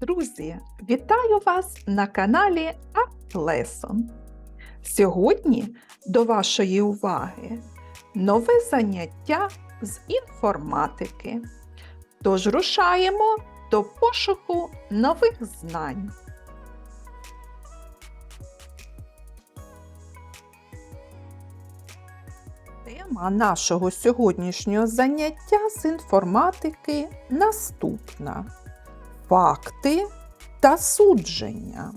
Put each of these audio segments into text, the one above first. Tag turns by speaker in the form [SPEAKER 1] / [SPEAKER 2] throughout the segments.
[SPEAKER 1] Друзі, вітаю вас на каналі Атлесон. Сьогодні до вашої уваги нове заняття з інформатики. Тож рушаємо до пошуку нових знань. Тема нашого сьогоднішнього заняття з інформатики наступна факти та судження.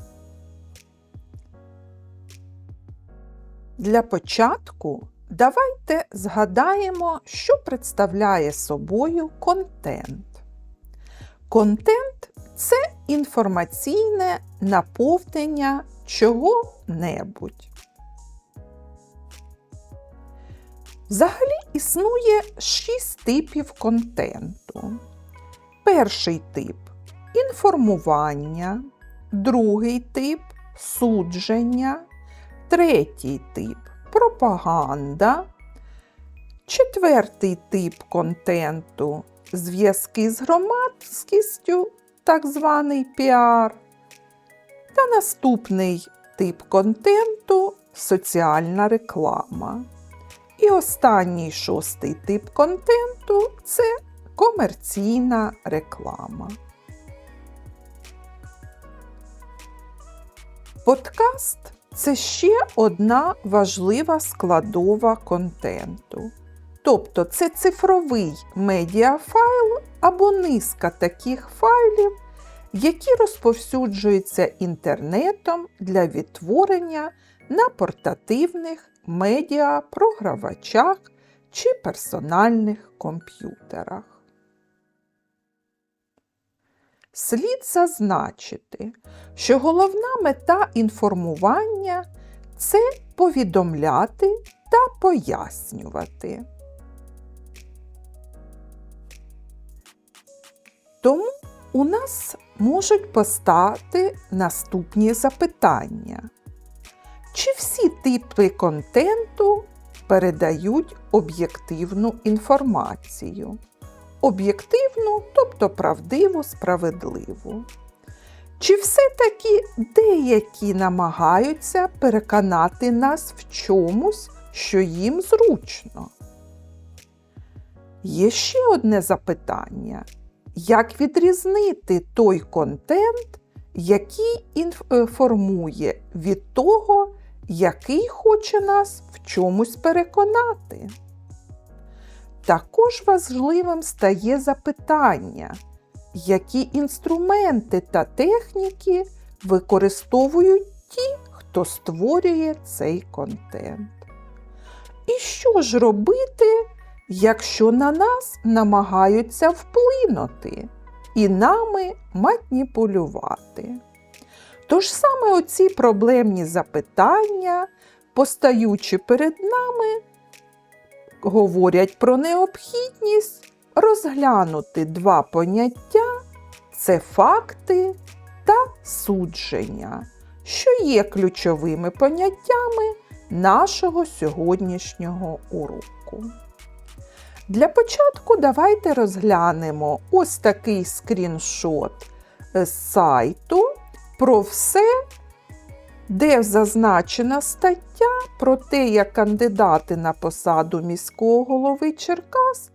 [SPEAKER 1] Для початку давайте згадаємо, що представляє собою контент. Контент це інформаційне наповнення чого-небудь. Взагалі існує шість типів контенту. Перший тип інформування, другий тип судження, третій тип пропаганда, четвертий тип контенту зв'язки з громадськістю, так званий піар, та наступний тип контенту соціальна реклама. І останній шостий тип контенту це комерційна реклама. Подкаст це ще одна важлива складова контенту. Тобто це цифровий медіафайл або низка таких файлів, які розповсюджуються інтернетом для відтворення на портативних медіапрогравачах чи персональних комп'ютерах. Слід зазначити, що головна мета інформування це повідомляти та пояснювати. Тому у нас можуть постати наступні запитання. Чи всі типи контенту передають об'єктивну інформацію? Об'єктивну, тобто правдиву, справедливу. Чи все-таки деякі намагаються переконати нас в чомусь, що їм зручно? Є ще одне запитання: як відрізнити той контент, який інформує від того, який хоче нас в чомусь переконати? Також важливим стає запитання, які інструменти та техніки використовують ті, хто створює цей контент. І що ж робити, якщо на нас намагаються вплинути і нами маніпулювати? Тож саме оці проблемні запитання, постаючи перед нами, говорять про необхідність розглянути два поняття це факти та судження, що є ключовими поняттями нашого сьогоднішнього уроку. Для початку давайте розглянемо ось такий скріншот з сайту про все де зазначена стаття про те, як кандидати на посаду міського голови Черкас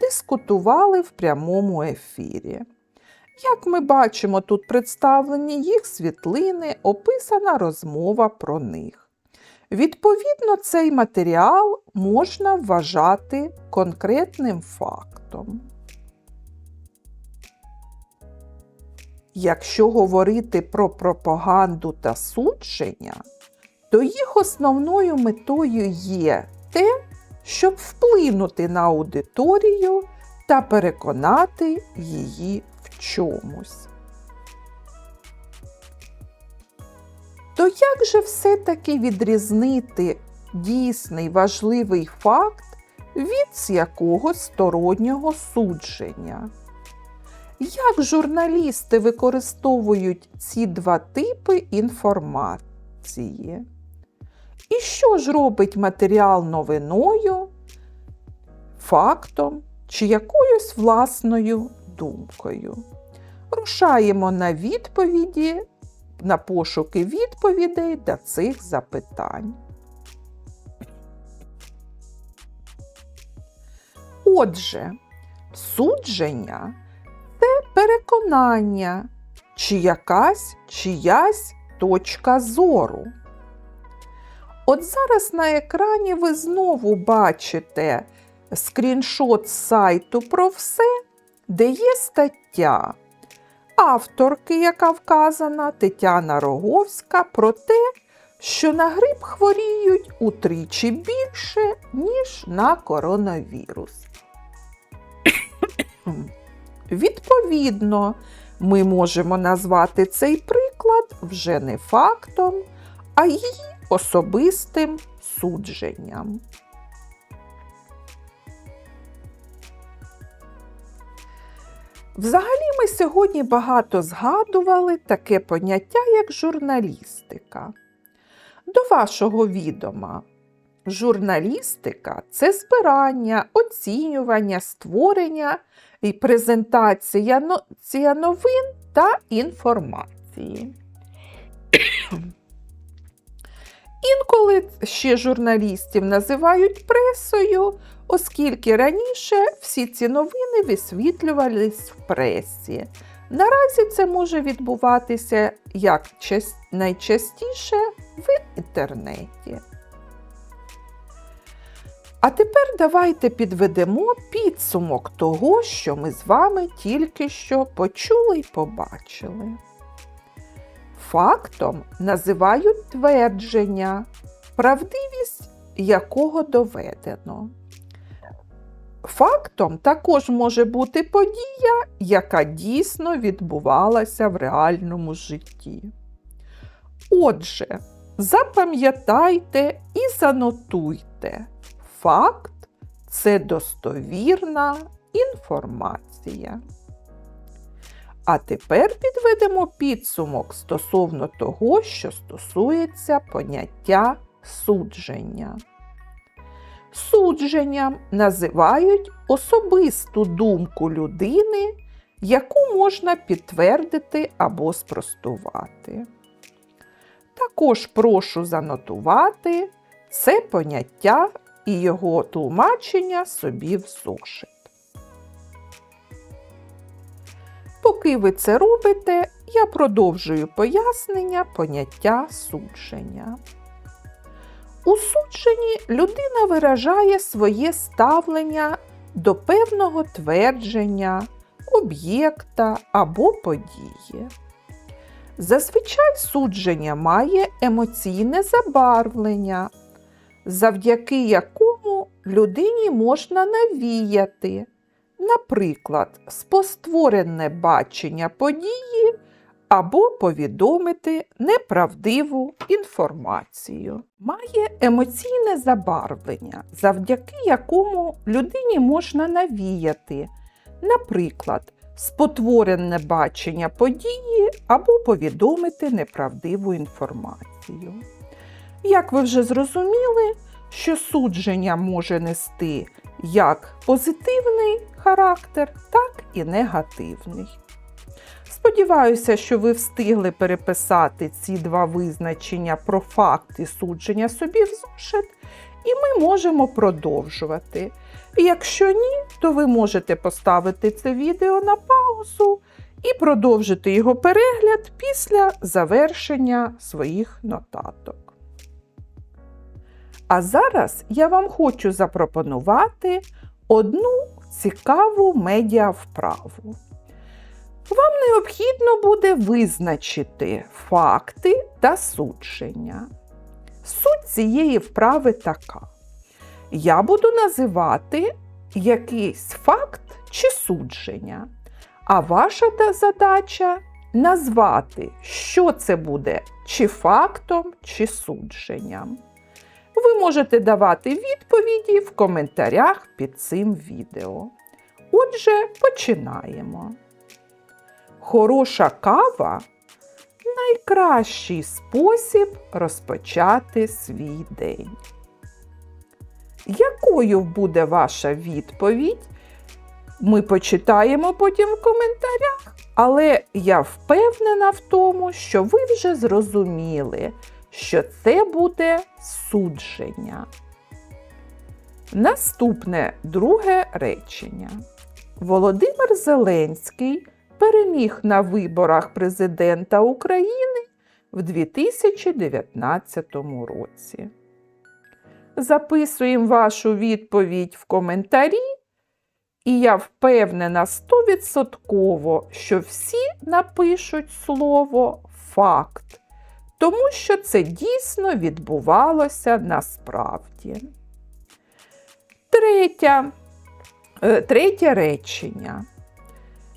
[SPEAKER 1] дискутували в прямому ефірі. Як ми бачимо, тут представлені їх світлини, описана розмова про них. Відповідно, цей матеріал можна вважати конкретним фактом. Якщо говорити про пропаганду та судження, то їх основною метою є те, щоб вплинути на аудиторію та переконати її в чомусь. То як же все-таки відрізнити дійсний важливий факт від якогось стороннього судження? Як журналісти використовують ці два типи інформації? І що ж робить матеріал новиною, фактом чи якоюсь власною думкою? Рушаємо на відповіді, на пошуки відповідей до цих запитань. Отже, судження переконання, чи якась чиясь точка зору. От зараз на екрані ви знову бачите скріншот з сайту про все, де є стаття авторки, яка вказана Тетяна Роговська, про те, що на грип хворіють утричі більше, ніж на коронавірус. Відповідно, ми можемо назвати цей приклад вже не фактом, а її особистим судженням. Взагалі ми сьогодні багато згадували таке поняття, як журналістика. До вашого відома, журналістика це збирання, оцінювання, створення і презентація но- ція новин та інформації. Інколи ще журналістів називають пресою, оскільки раніше всі ці новини висвітлювались в пресі. Наразі це може відбуватися як найчастіше в інтернеті. А тепер давайте підведемо підсумок того, що ми з вами тільки що почули й побачили. Фактом називають твердження, правдивість якого доведено. Фактом також може бути подія, яка дійсно відбувалася в реальному житті. Отже, запам'ятайте і занотуйте, факт це достовірна інформація. А тепер підведемо підсумок стосовно того, що стосується поняття судження. Судженням називають особисту думку людини, яку можна підтвердити або спростувати. Також прошу занотувати це поняття і його тлумачення собі в зошит. Поки ви це робите, я продовжую пояснення поняття судження. У судженні людина виражає своє ставлення до певного твердження, об'єкта або події. Зазвичай судження має емоційне забарвлення, завдяки якому людині можна навіяти, наприклад, спостворене бачення події або повідомити неправдиву інформацію. Має емоційне забарвлення, завдяки якому людині можна навіяти, наприклад, спотворене бачення події або повідомити неправдиву інформацію. Як ви вже зрозуміли, що судження може нести як позитивний характер, так і негативний. Сподіваюся, що ви встигли переписати ці два визначення про факти судження собі в зошит, і ми можемо продовжувати. Якщо ні, то ви можете поставити це відео на паузу і продовжити його перегляд після завершення своїх нотаток. А зараз я вам хочу запропонувати одну цікаву медіавправу. Вам необхідно буде визначити факти та судження. Суть цієї вправи така. Я буду називати якийсь факт чи судження, а ваша задача назвати, що це буде чи фактом, чи судженням. Ви можете давати відповіді в коментарях під цим відео. Отже, починаємо. Хороша кава найкращий спосіб розпочати свій день. Якою буде ваша відповідь? Ми почитаємо потім в коментарях, Але я впевнена в тому, що ви вже зрозуміли, що це буде судження. Наступне друге речення. Володимир Зеленський переміг на виборах президента України в 2019 році. Записуємо вашу відповідь в коментарі, і я впевнена стовідсотково, що всі напишуть слово факт, тому що це дійсно відбувалося насправді. Третя, е, третє речення.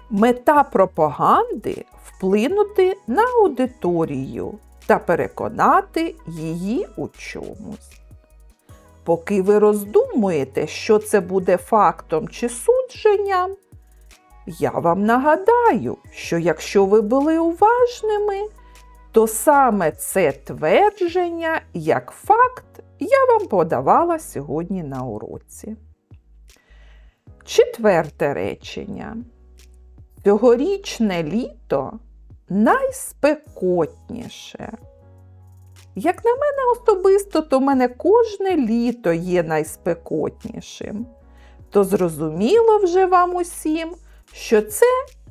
[SPEAKER 1] Мета пропаганди вплинути на аудиторію та переконати її у чомусь. Поки ви роздумуєте, що це буде фактом чи судженням, я вам нагадаю, що якщо ви були уважними, то саме це твердження як факт я вам подавала сьогодні на уроці. Четверте речення. Цьогорічне літо найспекотніше. Як на мене особисто, то в мене кожне літо є найспекотнішим. То зрозуміло вже вам усім, що це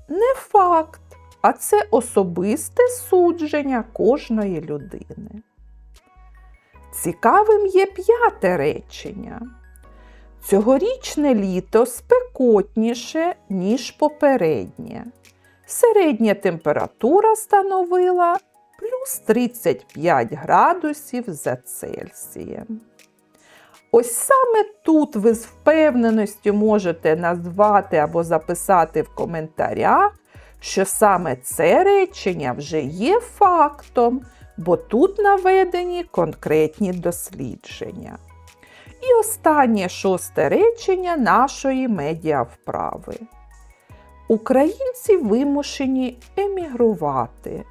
[SPEAKER 1] не факт, а це особисте судження кожної людини. Цікавим є п'яте речення. Цьогорічне літо спекотніше, ніж попереднє. Середня температура становила плюс 35 градусів за Цельсієм. Ось саме тут ви з впевненістю можете назвати або записати в коментарях, що саме це речення вже є фактом, бо тут наведені конкретні дослідження. І останнє шосте речення нашої медіавправи. Українці вимушені емігрувати,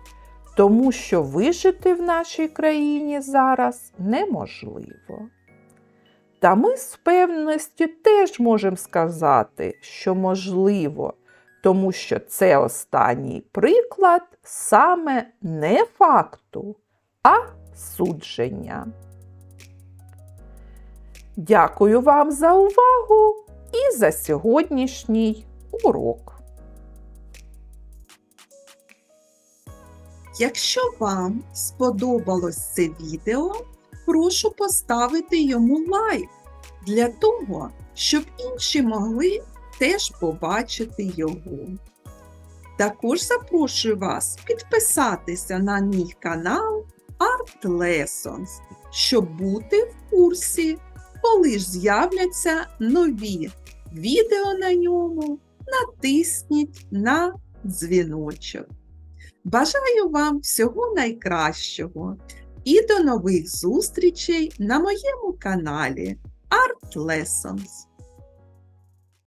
[SPEAKER 1] тому що вижити в нашій країні зараз неможливо. Та ми з певністю теж можемо сказати, що можливо, тому що це останній приклад саме не факту, а судження. Дякую вам за увагу і за сьогоднішній урок.
[SPEAKER 2] Якщо вам сподобалось це відео, прошу поставити йому лайк для того, щоб інші могли теж побачити його. Також запрошую вас підписатися на мій канал Art Lessons, щоб бути в курсі, коли ж з'являться нові відео на ньому, натисніть на дзвіночок. Бажаю вам всього найкращого і до нових зустрічей на моєму каналі Art Lessons.